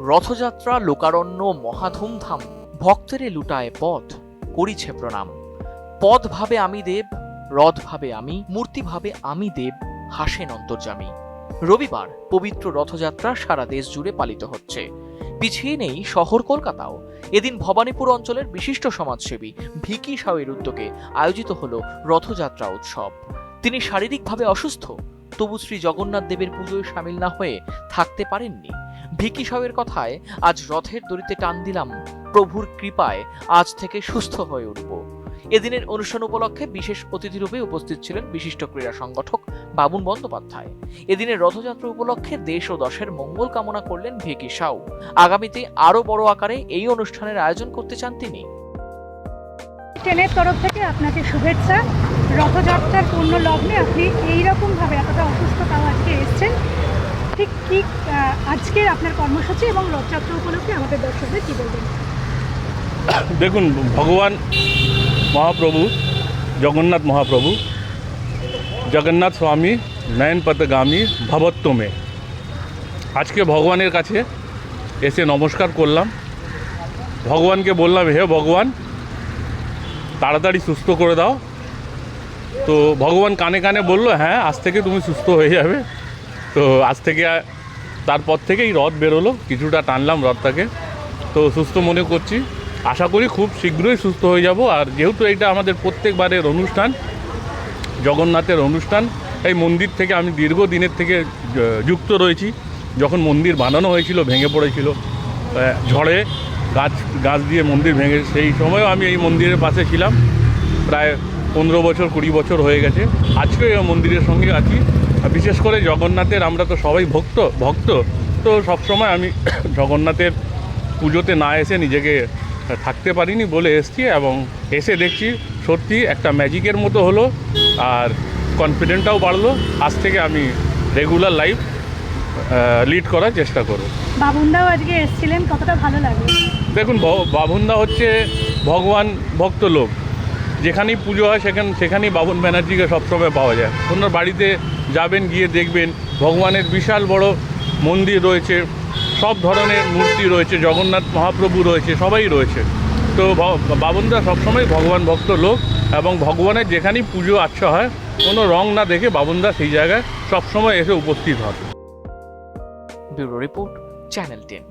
রথযাত্রা, লোকারণ্য, মহাধুমধাম, ভক্তেরে লুটায় পথ, করিছে প্রণাম। পদ ভাবে আমি দেব, রথ ভাবে আমি, মূর্তি ভাবে আমি দেব, হাসেন অন্তর্জামী রবিবার পবিত্র রথযাত্রা সারা দেশ জুড়ে পালিত হচ্ছে। পিছিয়ে নেই শহর কলকাতাও। এদিন ভবানীপুর অঞ্চলের বিশিষ্ট সমাজসেবী ভিকি সাউয়ের উদ্যোগে আয়োজিত হল রথযাত্রা উৎসব। তিনি শারীরিকভাবে অসুস্থ, তবু শ্রী জগন্নাথ দেবের পুজোয় সামিল না হয়ে থাকতে পারেননি। ভিকি সাউয়ের কথায় আজ রথের দড়িতে টান দিলাম। প্রভুর কৃপায় আজ থেকে সুস্থ হয়ে উঠব। এদিনের অনুষ্ঠান উপলক্ষে বিশেষ অতিথিরূপে উপস্থিত ছিলেন বিশিষ্ট ক্রীড়া সংগঠক বাবুন বন্দ্যোপাধ্যায়। এদিনের রথযাত্রা উপলক্ষে দেশ ও দশের মঙ্গল কামনা করলেন ভিকি সাউ। আগামীতে আরও বড় আকারে এই অনুষ্ঠানের আয়োজন করতে চান তিনি। ট্রেনের তরফ থেকে আপনাকে শুভেচ্ছা। রথযাত্রার পূর্ণ লগ্নে আপনি এইরকমভাবে এতটা অসুস্থতাও আজকে এসছেন ঠিক কি আহ, আজকের আপনার কর্মসূচি এবং রথযাত্রা উপলক্ষে আমাদের দর্শকদের কী বলবেন? দেখুন, ভগবান মহাপ্রভু, জগন্নাথ মহাপ্রভু, জগন্নাথ স্বামী নয়ন পথগামী ভবত্তমে। আজকে ভগবানের কাছে এসে নমস্কার করলাম। ভগবানকে বললাম, হে ভগবান, তাড়াতাড়ি সুস্থ করে দাও। তো ভগবান কানে কানে বলল হ্যাঁ আজ থেকে তুমি সুস্থ হয়ে যাবে। তো আজ থেকে তারপর থেকেই রথ বেরোলো, কিছুটা টানলাম রথটাকে। তো সুস্থ মনে করছি। আশা করি খুব শীঘ্রই সুস্থ হয়ে যাব। আর যেহেতু এটা আমাদের প্রত্যেকবারের অনুষ্ঠান, জগন্নাথের অনুষ্ঠান, এই মন্দির থেকে আমি দীর্ঘদিনের থেকে যুক্ত রয়েছি। যখন মন্দির বানানো হয়েছিল, ভেঙে পড়েছিল ঝড়ে গাছ গাছ দিয়ে মন্দির ভেঙে, সেই সময়ও আমি এই মন্দিরের পাশে ছিলাম। প্রায় পনেরো বছর কুড়ি বছর হয়ে গেছে। আজকেও এই মন্দিরের সঙ্গে আছি। বিশেষ করে জগন্নাথের আমরা তো সবাই ভক্ত ভক্ত। তো সবসময় আমি জগন্নাথের পুজোতে না এসে নিজেকে থাকতে পারিনি বলে এসছি এবং এসে দেখছি সত্যি একটা ম্যাজিকের মতো হলো আর কনফিডেন্টটাও বাড়লো। আজ থেকে আমি রেগুলার লাইফ লিড করার চেষ্টা করব। বাবুনদাও আজকে এসেছিলেন কতটা ভালো লাগল দেখুন বাবুনদা হচ্ছে ভগবান ভক্ত লোক। যেখানেই পুজো হয় সেখান, সেখানেই বাবুন ব্যানার্জিকে সবসময় পাওয়া যায়। ওনার বাড়িতে যাবেন, গিয়ে দেখবেন, ভগবানের বিশাল বড় মন্দির রয়েছে, সব ধরনের মূর্তি রয়েছে, জগন্নাথ মহাপ্রভু রয়েছে, সবাই রয়েছে। তো বাবুনদা সবসময় ভগবান ভক্ত লোক এবং ভগবানের যেখানেই পুজো আচ্ছা হয়, কোনো রং না দেখে বাবুনদা সেই জায়গায় সবসময় এসে উপস্থিত হয় ব্যুরো রিপোর্ট, চ্যানেল টেন।